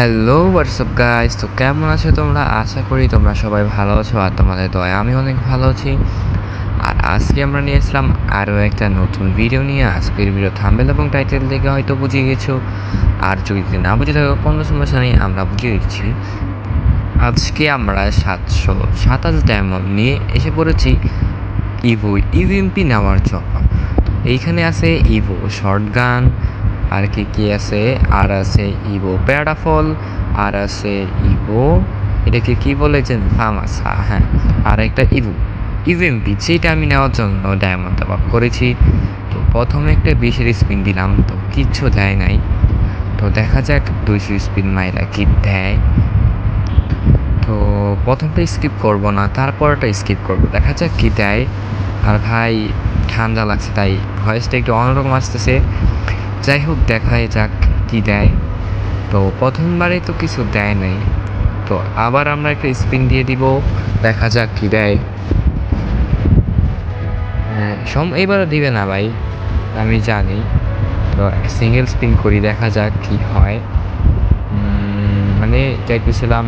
Hello WhatsApp guys তো কেমন আছো তোমরা? আশা করি তোমরা সবাই ভালো আছো আর তোমাদের দয়া আমি অনেক ভালো আছি। আর আজকে আমরা নিয়ে আসলাম আরও একটা নতুন ভিডিও নিয়ে। আজকের ভিডিও থাম্বেল এবং টাইটেল দেখে হয়তো বুঝিয়ে গেছো। আর যদি না বুঝে থাকো, কোনো সমস্যা নেই, আমরা বুঝিয়ে দিচ্ছি। আজকে আমরা সাতশো সাতাশ ডায়মন্ড নিয়ে এসে পড়েছি ইভো ইভিএমপি নেওয়ার জন্য। এইখানে আছে ইভো শর্ট গান আর কি কি আছে? আর আছে ইভো প্যারাফল, আর আছে ইবো, এটাকে কি বলেছেন ফামাসা হ্যাঁ আর একটা ইভো ইভিএমপি যেটা আমি নেওয়ার জন্য ডায়মন্ড অফ করেছি। তো প্রথমে একটা বিশের স্পিন দিলাম, তো কিচ্ছু দেয় নাই। তো দেখা যাক দুইশো স্পিন মাইরা কি দেয়। তো প্রথমটা স্কিপ করব না, তারপরটা স্কিপ করব। দেখা যাক কী দেয়। আর ভাই, ঠান্ডা লাগছে, তাই ভয়েসটা একটু অন্যরকম আসতেছে। যাই হোক দেখায় যাক কী দেয়। তো প্রথমবারে তো কিছু দেয় নাই। তো আবার আমরা একটা স্পিন দিয়ে দিব, দেখা যাক কী দেয়। হ্যাঁ সম, এবারও দিবে না ভাই, আমি জানি। তো সিঙ্গেল স্পিন করি, দেখা যাক কী হয়। মানে চাইতেছিলাম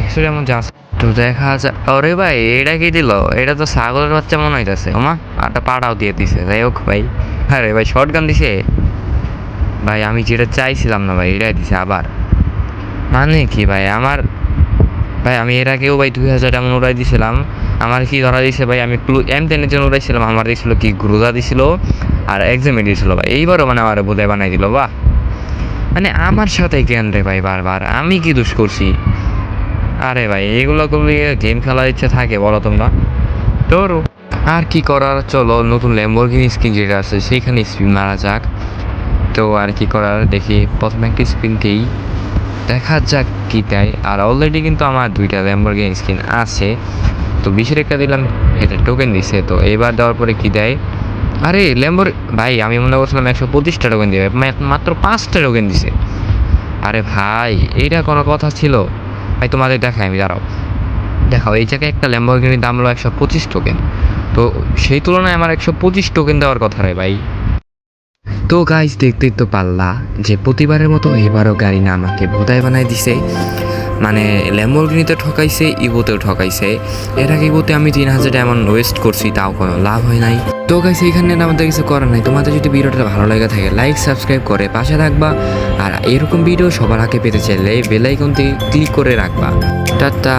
একশো যেমন যা তো দেখা যায় ওরে ভাই, এটা কি দিল? এটা তো ছাগলের বাচ্চা মনে হইতেছে, ওমা আরটা পাড়াও দিয়ে দিছে, যাই হোক ভাই। আরে ভাই শর্ট গান দিছে? ভাই, আমি যেটা চাইছিলাম না ভাই, এটাই দিছে আবার। মানে কি ভাই, আমার, ভাই, আমি এর আগেও ভাই দুই হাজার এমন উড়াই দিছিলাম। আমার কি ধরা দিছে ভাই, আমি ক্লু এম টেনের জন্য উড়াইছিলাম, আমার দিয়েছিল কি গ্রোজা দিছিল আর এক্সামে দিয়েছিল ভাই। এইবারও মানে আমার বোধহয় বানাই দিল, বাহ। মানে আমার সাথে কেন রে ভাই বারবার? আমি কি দোষ করছি? আরে ভাই, এগুলো করলে গেম খেলার ইচ্ছা থাকে, বলো তোমরা। তোর আর কি করার? চলো, নতুন ল্যাম্বরগিনি স্ক্রিন যেটা আছে, সেইখানে স্পিন মারা যাক। তো আর কি করার? দেখি, প্রথমে একটা স্পিন দিই। দেখা যাক কী দেয়। আর অলরেডি কিন্তু আমার দুইটা ল্যাম্বরগিনি স্কিন আছে। তো বিশের একটা দিলাম, এটা টোকেন দিছে। তো এবার দেওয়ার পরে কী দেয়? আরে ল্যাম্বর ভাই, আমি মনে করছিলাম একশো পঁচিশটা টোকেন দেবে। মাত্র পাঁচটা টোকেন দিছে। আরে ভাই, এইটা কোনো কথা ছিল? ভাই, তোমাদের দেখাই, আমি দাঁড়াও। দেখাও, এই জায়গায় একটা ল্যাম্বরগিনির দাম হলো একশো পঁচিশ টোকেন তো সেই তুলনায় আমার একশো পঁচিশ টোকেন দেওয়ার কথা রে ভাই। তো গাইজ দেখতেই তো পারলা যে প্রতিবারের মতো এবারও গাড়ি না আমাকে ভোদায় বানাই দিছে। মানে ল্যাম্বরগিনিতে ঠকাইছে ইবোতেও ঠকাইছে। এর আগে ইবোতে আমি তিন হাজার এমন ওয়েস্ট করছি, তাও কোনো লাভ হয় নাই। তো গাইছে এখানে আমাদের কিছু করার নাই। তোমাদের যদি ভিডিওটা ভালো লাগে থাকে লাইক সাবস্ক্রাইব করে পাশে রাখবা আর এরকম ভিডিও সবার আগে পেতে চাইলে বেলাইকনটি ক্লিক করে রাখবা। টাটা।